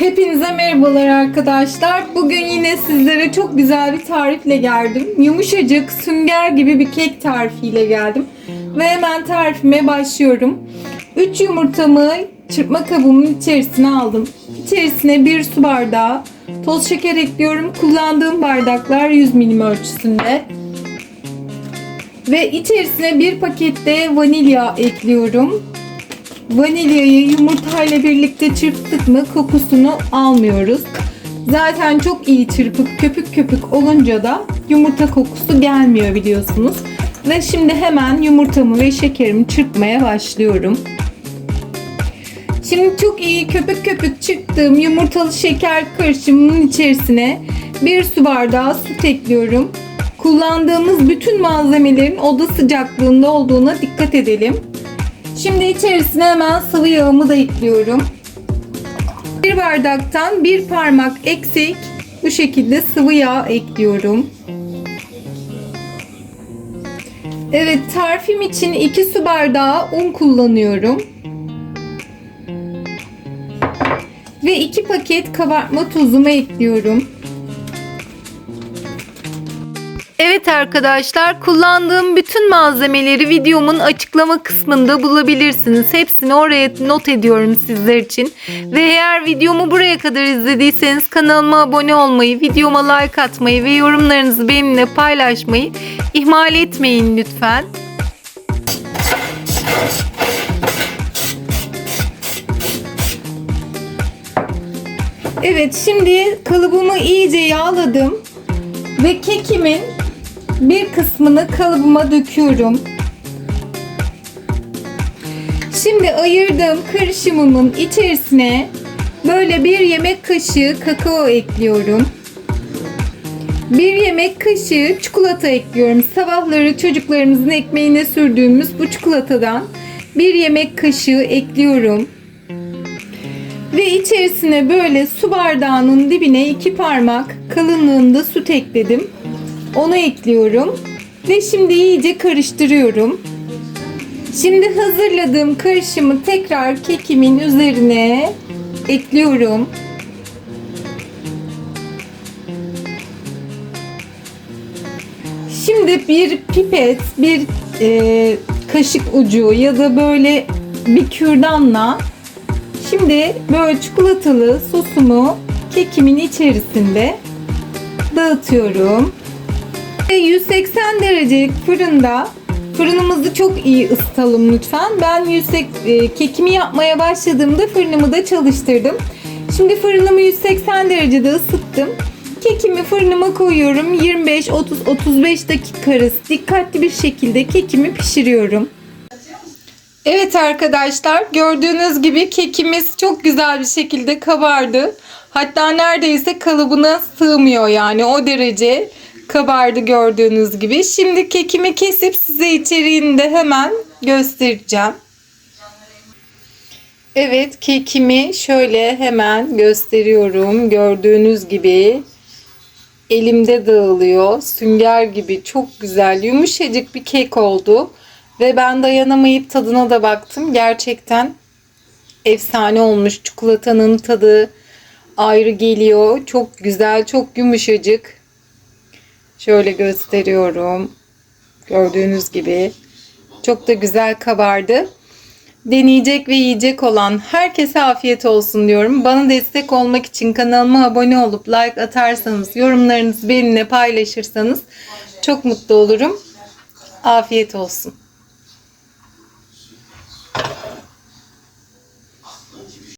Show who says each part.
Speaker 1: Hepinize merhabalar arkadaşlar. Bugün yine sizlere çok güzel bir tarifle geldim. Yumuşacık, sünger gibi bir kek tarifiyle geldim. Ve hemen tarifime başlıyorum. 3 yumurtamı çırpma kabımın içerisine aldım. İçerisine 1 su bardağı toz şeker ekliyorum. Kullandığım bardaklar 100 milim ölçüsünde. Ve içerisine bir pakette vanilya ekliyorum. Vanilyayı yumurtayla birlikte çırptık mı kokusunu almıyoruz. Zaten çok iyi çırpıp köpük köpük olunca da yumurta kokusu gelmiyor biliyorsunuz. Ve şimdi hemen yumurtamı ve şekerimi çırpmaya başlıyorum. Şimdi çok iyi köpük köpük çırptığım yumurtalı şeker karışımının içerisine bir su bardağı süt ekliyorum. Kullandığımız bütün malzemelerin oda sıcaklığında olduğuna dikkat edelim. Şimdi içerisine hemen sıvı yağımı da ekliyorum. Bir bardaktan bir parmak eksik bu şekilde sıvı yağ ekliyorum. Evet tarifim için 2 su bardağı un kullanıyorum. Ve 2 paket kabartma tozumu ekliyorum. Evet arkadaşlar kullandığım bütün malzemeleri videomun açıklama kısmında bulabilirsiniz. Hepsini oraya not ediyorum sizler için. Ve eğer videomu buraya kadar izlediyseniz kanalıma abone olmayı, videoma like atmayı ve yorumlarınızı benimle paylaşmayı ihmal etmeyin lütfen. Evet şimdi kalıbımı iyice yağladım ve kekimin bir kısmını kalıbıma döküyorum. Şimdi ayırdığım karışımımın içerisine böyle bir yemek kaşığı kakao ekliyorum. Bir yemek kaşığı çikolata ekliyorum. Sabahları çocuklarımızın ekmeğine sürdüğümüz bu çikolatadan bir yemek kaşığı ekliyorum. Ve içerisine böyle su bardağının dibine iki parmak kalınlığında süt ekledim. Onu ekliyorum. Ve şimdi iyice karıştırıyorum. Şimdi hazırladığım karışımı tekrar kekimin üzerine ekliyorum. Şimdi bir pipet, bir e, kaşık ucu ya da böyle bir kürdanla şimdi böyle çikolatalı sosumu kekimin içerisinde dağıtıyorum. 180 derecelik fırında fırınımızı çok iyi ısıtalım lütfen. Ben 180 e, kekimi yapmaya başladığımda fırınımı da çalıştırdım. Şimdi fırınımı 180 derecede ısıttım. Kekimi fırınıma koyuyorum. 25 30 35 dakika arası dikkatli bir şekilde kekimi pişiriyorum. Evet arkadaşlar gördüğünüz gibi kekimiz çok güzel bir şekilde kabardı. Hatta neredeyse kalıbına sığmıyor yani o derece kabardı gördüğünüz gibi. Şimdi kekimi kesip size içeriğini de hemen göstereceğim. Evet kekimi şöyle hemen gösteriyorum. Gördüğünüz gibi elimde dağılıyor. Sünger gibi çok güzel yumuşacık bir kek oldu. Ve ben dayanamayıp tadına da baktım. Gerçekten efsane olmuş. Çikolatanın tadı ayrı geliyor. Çok güzel, çok yumuşacık. Şöyle gösteriyorum. Gördüğünüz gibi. Çok da güzel kabardı. Deneyecek ve yiyecek olan herkese afiyet olsun diyorum. Bana destek olmak için kanalıma abone olup like atarsanız, yorumlarınızı benimle paylaşırsanız çok mutlu olurum. Afiyet olsun.